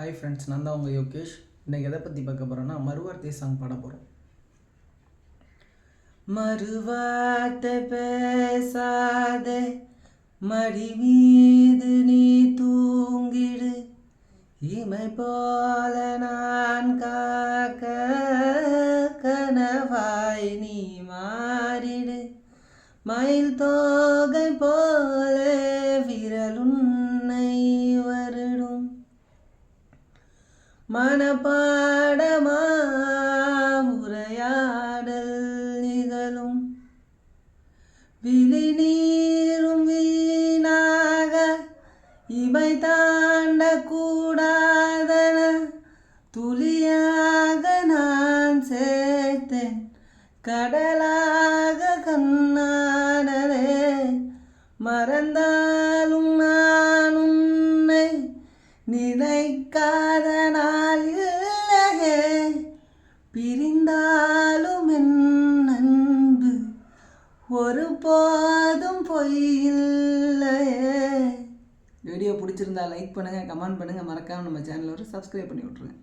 Hi friends நான் தான் உங்கள் யோகேஷ். இன்றைக்கி எதை பற்றி பார்க்க போகிறோன்னா மறுவார்த்தை சாங் பாட போகிறோம் மறுவார்த்தை பேசாத மடி மீது நீ தூங்கிடு. இமை போல நான் காக்க கனவாய் நீ மாறிடு. மயில் தோகை போல மனப்பாடமா உரையாடல் நிகழும். விழி நீரும் வீணாக இவை தாண்ட கூடாதன துளியாக நான் சேர்த்தேன் கடலாக கண்ணானதே மறந்தாலும் நான் உன்னை பிரிக்காத நாள் இல்லையே. பிரிந்தாலும் என் அன்பு ஒரு போதும் பொய்யில்லையே வீடியோ பிடிச்சிருந்தா லைக் பண்ணுங்கள் கமெண்ட் பண்ணுங்கள் மறக்காமல் நம்ம சேனலை ஒரு சப்ஸ்கிரைப் பண்ணி விட்ருங்க